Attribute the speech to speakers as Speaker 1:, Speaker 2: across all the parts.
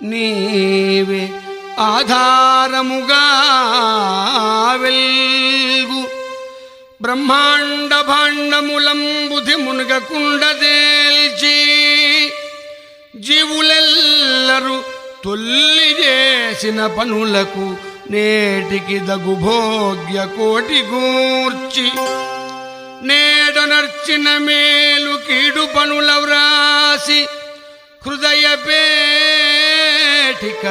Speaker 1: నీవే ఆధారముగా వెల్గు బ్రహ్మాండ భాండములం బుధి మునగకుండదేల్చి జీవులెల్లరూ తొల్లి చేసిన పనులకు నేటికి దగు భోగ్య కోటి గూర్చి. నేడనర్చిన మేలు కీడు పనుల వ్రాసి హృదయ పేటిక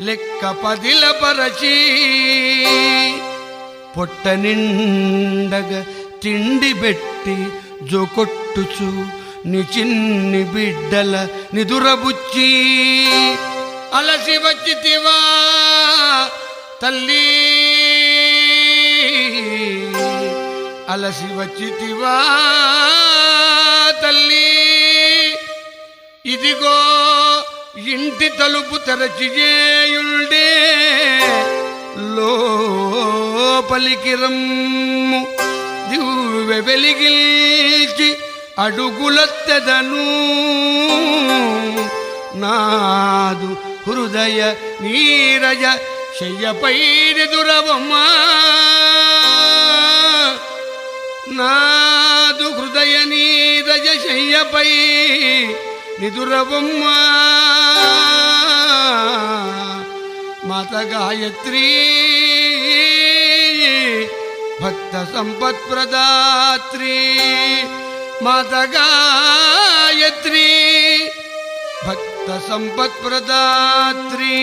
Speaker 1: లెక్క పదిల పరచి పొట్ట నిండగ తిండి పెట్టి జోకొట్టుచు ని చిన్ని బిడ్డల నిదురబుచ్చి అలసి వచ్చితివా తల్లి. అలసి వచ్చితివా తల్లి. ఇదిగో ఇంటి తలుపు తెరచి లోపలికిరమ్ము దివ్య వెలిగిల్చి అడుగులొత్తెదను. నాదు హృదయ నీరజ శయ్యపై దురవమ్మా నాదు హృదయ నీరజ శయ్యపై నిదురవమ్మా. మాత గాయత్రీ భక్త సంపత్ సంపత్ప్రదాత్రి మాత గాయత్రి భక్త సంపత్ సంపత్ప్రదాత్రి